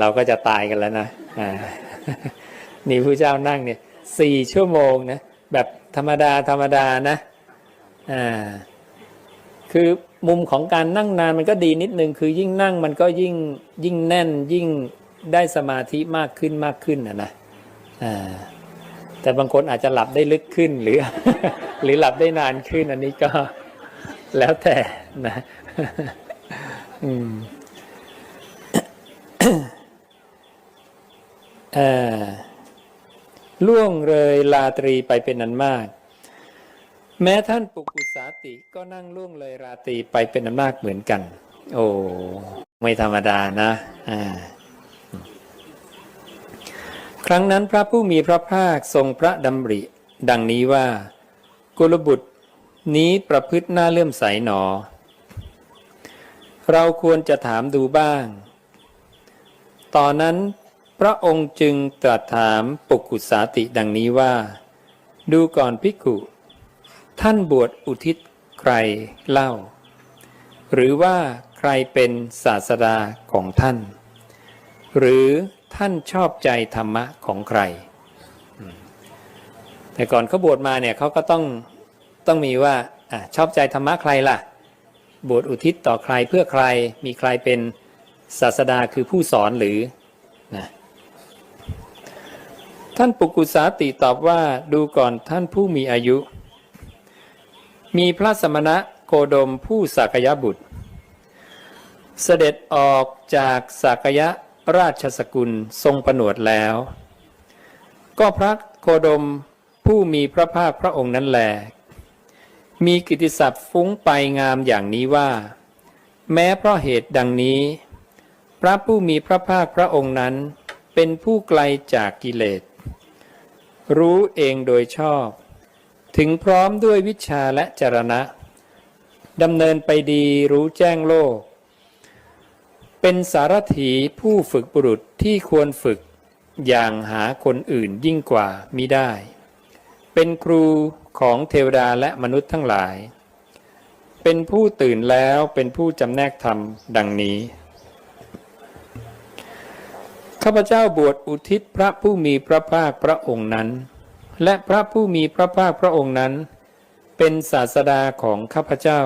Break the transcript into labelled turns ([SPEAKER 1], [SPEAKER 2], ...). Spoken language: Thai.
[SPEAKER 1] เราก็จะตายกันแล้วนะนี่พระเจ้านั่งเนี่ยสี่ชั่วโมงนะแบบธรรมดาธรรมดานะอ่าคือมุมของการนั่งนานมันก็ดีนิดนึง คือยิ่งนั่งมันก็ยิ่งยิ่งแน่นยิ่งได้สมาธิมากขึ้นมากขึ้นนะนะอ่าแต่บางคนอาจจะหลับได้ลึกขึ้นหรือ หรือหลับได้นานขึ้นอันนี้ก็แล้วแต่นะ อืม ล่วงเลยลาตรีไปเป็นนันมาก แม้ท่านปุกุสาติก็นั่งล่วงเลยราตรีไปเป็นนันมากเหมือนกัน โอ้ไม่ธรรมดานะอ่าครั้งนั้นพระผู้มีพระภาคทรงพระดำริ ดังนี้ว่า กุลบุตรนี้ประพฤติหน้าเลื่อมใสหนอ เราควรจะถามดูบ้าง ตอนนั้นพระองค์จึงตรัสถามปุกุสาติดังนี้ว่า ดูก่อนภิกุ ท่านบวชอุทิศใครเล่า หรือว่าใครเป็นศาสดาของท่าน หรือท่านชอบใจธรรมะของใคร แต่ก่อนเขาบวชมาเนี่ยเขาก็ต้องต้องมีว่าอชอบใจธรรมะใครล่ะ บวชอุทิศต่อใครเพื่อใครมีใครเป็น ศาสดาคือผู้สอนหรือนะท่านปุกุสาติตอบว่าดูก่อนท่านผู้มีอายุ มีพระสมณะโคดมผู้สักยบุตร เสด็จออกจากสักยะราชสกุลทรงประหนวดแล้ว ก็พระโคดมผู้มีพระภาคพระองค์นั้นแล มีกิติศัพท์ฟุ้งไปงามอย่างนี้ว่า แม้เพราะเหตุดังนี้ พระผู้มีพระภาคพระองค์นั้น เป็นผู้ไกลจากกิเลส รู้เองโดยชอบ ถึงพร้อมด้วยวิชาและจรณะดำเนินไปดีรู้แจ้งโลก เป็นสารถีผู้ฝึกบุรุษที่ควรฝึกอย่างหาคนอื่นยิ่งกว่ามิได้ เป็นครูของเทวดาและมนุษย์ทั้งหลาย เป็นผู้ตื่นแล้วเป็นผู้จำแนกธรรมดังนี้ ข้าพเจ้าบวชอุทิศพระผู้มีพระภาคพระองค์นั้น และพระผู้มีพระภาคพระองค์นั้น เป็นศาสดาของข้าพเจ้า